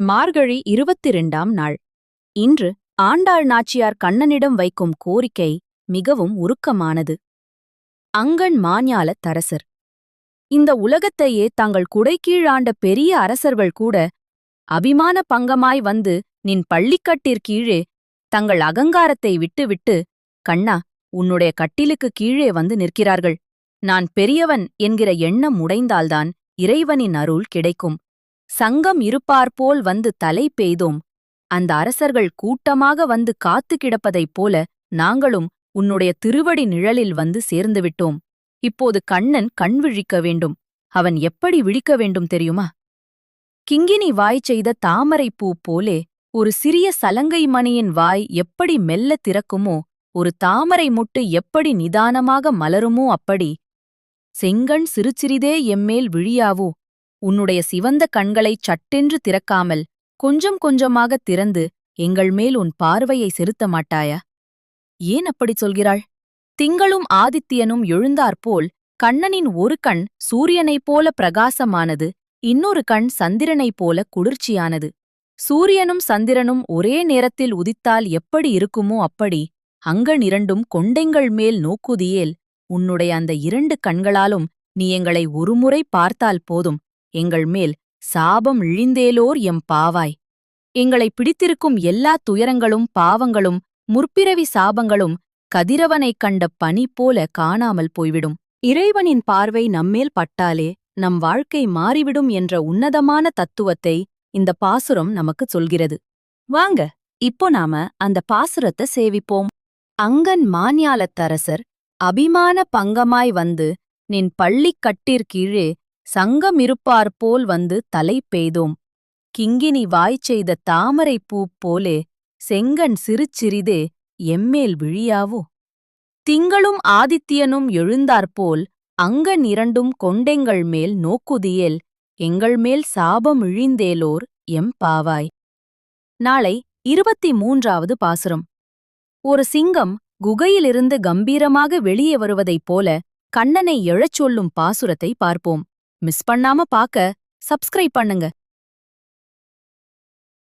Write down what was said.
மார்கழி இருபத்திரண்டாம் நாள். இன்று ஆண்டாள் நாச்சியார் கண்ணனிடம் வைக்கும் கோரிக்கை மிகவும் உருக்கமானது. அங்கண் மாஞால தரசர். இந்த உலகத்தையே தாங்கள் குடைக்கீழாண்ட பெரிய அரசர்கள் கூட அபிமான பங்கமாய் வந்து நின் பள்ளிக்கட்டிற்கீழே தங்கள் அகங்காரத்தை விட்டுவிட்டு கண்ணா உன்னுடைய கட்டிலுக்கு கீழே வந்து நிற்கிறார்கள். நான் பெரியவன் என்கிற எண்ணம் உடைந்தால்தான் இறைவனின் அருள் கிடைக்கும். சங்கம் இருப்பார்போல் வந்து தலை பெய்தோம். அந்த அரசர்கள் கூட்டமாக வந்து காத்து கிடப்பதைப் போல நாங்களும் உன்னுடைய திருவடி நிழலில் வந்து சேர்ந்துவிட்டோம் இப்போது கண்ணன் கண் விழிக்க வேண்டும். அவன் எப்படி விழிக்க வேண்டும் தெரியுமா? கிங்கினி வாய் செய்த தாமரைப் பூ போலே ஒரு சிறிய சலங்கை மணியின் வாய் எப்படி மெல்ல திறக்குமோ ஒரு தாமரை முட்டு எப்படி நிதானமாக மலருமோ அப்படி. செங்கண் சிறுசிறிதே எம்மேல் விழியாவோ உன்னுடைய சிவந்த கண்களைச் சட்டென்று திறக்காமல் கொஞ்சம் கொஞ்சமாகத் திறந்து எங்கள் மேல் உன் பார்வையை செலுத்த மாட்டாயா? ஏன் அப்படிச் சொல்கிறாள்? திங்களும் ஆதித்யனும் எழுந்தாற்போல் கண்ணனின் ஒரு கண் சூரியனைப் போல பிரகாசமானது இன்னொரு கண் சந்திரனைப் போல குளிர்ச்சியானது. சூரியனும் சந்திரனும் ஒரே நேரத்தில் உதித்தால் எப்படி இருக்குமோ அப்படி அங்கன் இரண்டும் கொண்டைங்கள் மேல் நோக்குதியேல் உன்னுடைய அந்த இரண்டு கண்களாலும் நீ எங்களை ஒருமுறை பார்த்தால் போதும். எங்கள் மேல் சாபம் இழிந்தேலோர் எம் பாவாய். எங்களை பிடித்திருக்கும் எல்லா துயரங்களும் பாவங்களும் முற்பிறவி சாபங்களும் கதிரவனைக் கண்ட பனி போல காணாமல் போய்விடும். இறைவனின் பார்வை நம்மேல் பட்டாலே நம் வாழ்க்கை மாறிவிடும் என்ற உன்னதமான தத்துவத்தை இந்த பாசுரம் நமக்குச் சொல்கிறது. வாங்க இப்போ நாம அந்த பாசுரத்தை சேவிப்போம். அங்கன் மான்யாலத்தரசர் அபிமான பங்கமாய் வந்து நின் பள்ளிக் கட்டிற்கீழே சங்கமிருப்பார்போல் வந்து தலை பெய்தோம். கிங்கினி வாய் செய்த தாமரைப் பூ போலே செங்கன் சிறுச்சிறிதே எம்மேல் விழியாவோ? திங்களும் ஆதித்யனும் எழுந்தாற்போல் அங்கன் இரண்டும் கொண்டெங்கள் மேல் நோக்குதியேல் எங்கள் மேல் சாபம் இழிந்தேலோர் எம் பாவாய். நாளை இருபத்தி மூன்றாவது பாசுரம். ஒரு சிங்கம் குகையிலிருந்து கம்பீரமாக வெளியே வருவதைப் போல கண்ணனை எழச் சொல்லும் பாசுரத்தை பார்ப்போம். மிஸ் பண்ணாம பாக்க சப்ஸ்கிரைப் பண்ணுங்க.